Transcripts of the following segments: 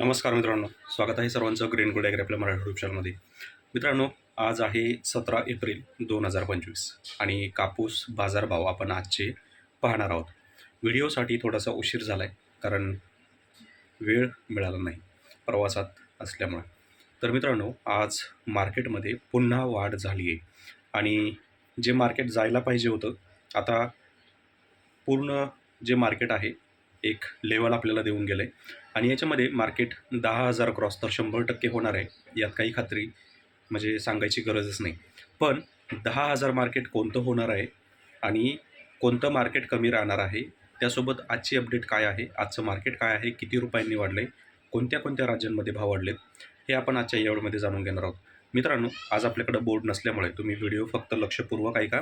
नमस्कार मित्रांनो स्वागत आहे सर्वांचं ग्रीन गुड ॲग्रे आपल्या मराठी यूट्यूब चॅनलमध्ये मित्रांनो आज आहे सतरा एप्रिल दोन हजार पंचवीस आणि कापूस बाजारभाव आपण आजचे पाहणार आहोत. व्हिडिओसाठी थोडासा उशीर झाला आहे कारण वेळ मिळाला नाही प्रवासात असल्यामुळे. तर मित्रांनो आज मार्केटमध्ये पुन्हा वाढ झाली आहे आणि जे मार्केट जायला पाहिजे होतं आता पूर्ण जे मार्केट आहे एक लेवल आपल्याला देऊन गेलं आहे आणि याच्यामध्ये मार्केट दहा हजार क्रॉस तर शंभर टक्के होणार आहे यात काही खात्री म्हणजे सांगायची गरजच नाही. पण दहा हजार मार्केट कोणतं होणार आहे आणि कोणतं मार्केट कमी राहणार आहे त्यासोबत आजची अपडेट काय आहे आजचं मार्केट काय आहे किती रुपयांनी वाढलं आहे कोणत्या कोणत्या राज्यांमध्ये भाव वाढलेत हे आपण आजच्या यावेळमध्ये जाणून घेणार आहोत. मित्रांनो आज आपल्याकडं बोर्ड नसल्यामुळे तुम्ही व्हिडिओ फक्त लक्षपूर्वक ऐका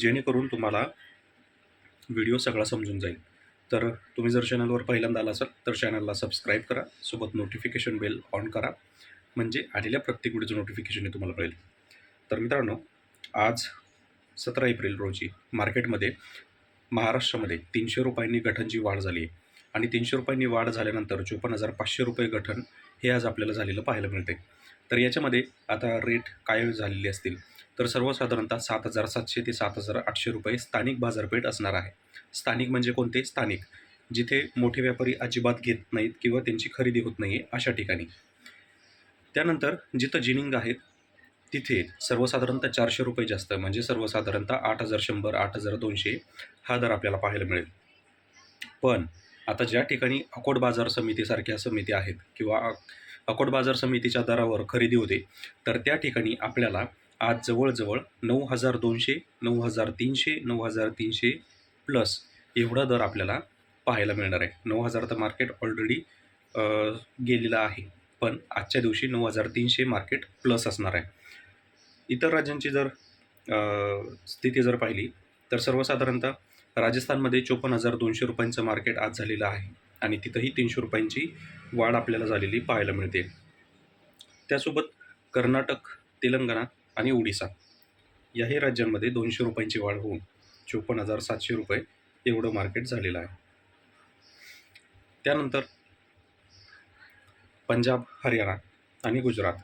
जेणेकरून तुम्हाला व्हिडिओ सगळा समजून जाईल. तर तुम्ही जर चॅनलवर पहिल्यांदा आला असाल तर चॅनलला सबस्क्राईब करा सोबत नोटिफिकेशन बेल ऑन करा. म्हणजे आलेल्या प्रत्येक व्हिडिओचं नोटिफिकेशन हे तुम्हाला मिळेल तर मित्रांनो आज सतरा एप्रिल रोजी मार्केटमध्ये महाराष्ट्रामध्ये तीनशे रुपयांनी गठनची वाढ झाली आहे. आणि तीनशे रुपयांनी वाढ झाल्यानंतर चोपन्न हजार पाचशे रुपये गठन हे आज आपल्याला झालेलं पाहायला मिळते तर याच्यामध्ये आता रेट काय झालेले असतील? तर सर्वसाधारणतः सात हजार सातशे ते सात हजार आठशे रुपये स्थानिक बाजारपेठ असणार आहे. स्थानिक म्हणजे कोणते? स्थानिक. जिथे मोठे व्यापारी अजिबात घेत नाहीत किंवा त्यांची खरेदी होत नाही आहे अशा ठिकाणी. त्यानंतर जिथं जिनिंग आहेत तिथे सर्वसाधारणतः चारशे रुपये जास्त म्हणजे सर्वसाधारणतः आठ हजार शंभर आठ हजार दोनशे हा दर आपल्याला पाहायला मिळेल. पण आता ज्या ठिकाणी अकोट बाजार समितीसारख्या समिती आहेत किंवा अकोट बाजार समितीच्या दरावर खरेदी होते तर त्या ठिकाणी आपल्याला आज जवळजवळ नऊ हजार दोनशे नऊ हजार तीनशे नऊ हजार तीनशे प्लस एवढा दर आपल्याला पाहायला मिळणार आहे. नऊ हजार तर मार्केट ऑलरेडी गेलेलं आहे. पण आजच्या दिवशी नऊ हजार तीनशे मार्केट प्लस असणार आहे. इतर राज्यांची जर स्थिती जर पाहिली तर सर्वसाधारणतः राजस्थानमध्ये चोपन्न हजार दोनशे रुपयांचं मार्केट आज झालेलं आहे. आणि तिथंही तीनशे रुपयांची वाढ आपल्याला झालेली पाहायला मिळते. त्यासोबत कर्नाटक तेलंगणा आणि ओडिसा याही राज्यांमध्ये दोनशे रुपयांची वाढ होऊन चोपन्न हजार सातशे रुपये एवढं मार्केट झालेलं आहे. त्यानंतर पंजाब हरियाणा आणि गुजरात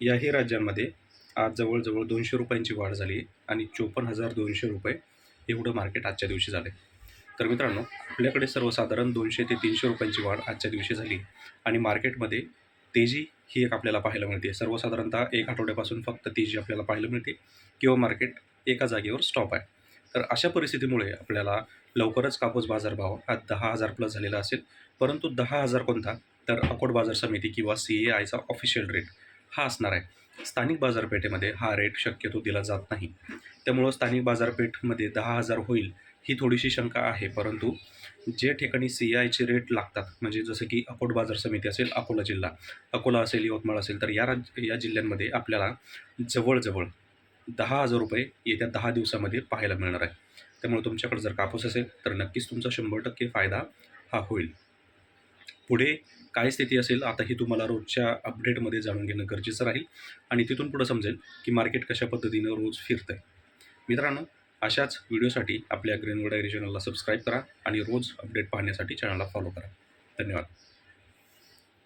याही राज्यांमध्ये आज जवळजवळ दोनशे रुपयांची वाढ झाली आणि चोपन्न हजार दोनशे रुपये एवढं मार्केट आजच्या दिवशी झालं आहे तर मित्रांनो आपल्याकडे सर्वसाधारण दोनशे ते तीनशे रुपयांची वाढ आजच्या दिवशी झाली आणि मार्केटमध्ये तेजी ही एक आपल्याला पाहायला मिळते. सर्वसाधारणतः एक आठवड्यापासून फक्त तेजी आपल्याला पाहायला मिळते किंवा मार्केट एका जागेवर स्टॉप आहे. तर अशा परिस्थितीमुळे आपल्याला लवकरच कापूस बाजारभाव हा दहा हजार प्लस झालेला असेल. परंतु दहा हजार कोणता? तर अकोट बाजार समिती किंवा सी ए आयचा ऑफिशियल रेट हा असणार आहे. स्थानिक बाजारपेठेमध्ये हा रेट शक्यतो दिला जात नाही. त्यामुळं स्थानिक बाजारपेठमध्ये दहा हजार होईल. ही थोडीशी शंका आहे परंतु जे ठिकाणी सी आयचे रेट लागतात म्हणजे जसं की अकोट बाजार समिती असेल अकोला जिल्हा अकोला असेल यवतमाळ असेल तर या राज या जिल्ह्यांमध्ये आपल्याला जवळजवळ दहा हजार रुपये येत्या दहा दिवसामध्ये पाहायला मिळणार आहे. त्यामुळे तुमच्याकडे जर कापूस असेल तर नक्कीच तुमचा शंभर टक्के फायदा हा होईल. पुढे काय स्थिती असेल आता ही तुम्हाला रोजच्या अपडेटमध्ये जाणून घेणं गरजेचं राहील. आणि तिथून पुढं समजेल की मार्केट कशा पद्धतीनं रोज फिरतं आहे मित्रांनो अशाच व्हिडिओसाठी आपल्या ग्रीनवूड डायरी चॅनलला सबस्क्राईब करा आणि रोज अपडेट पाहण्यासाठी चॅनलला फॉलो करा. धन्यवाद.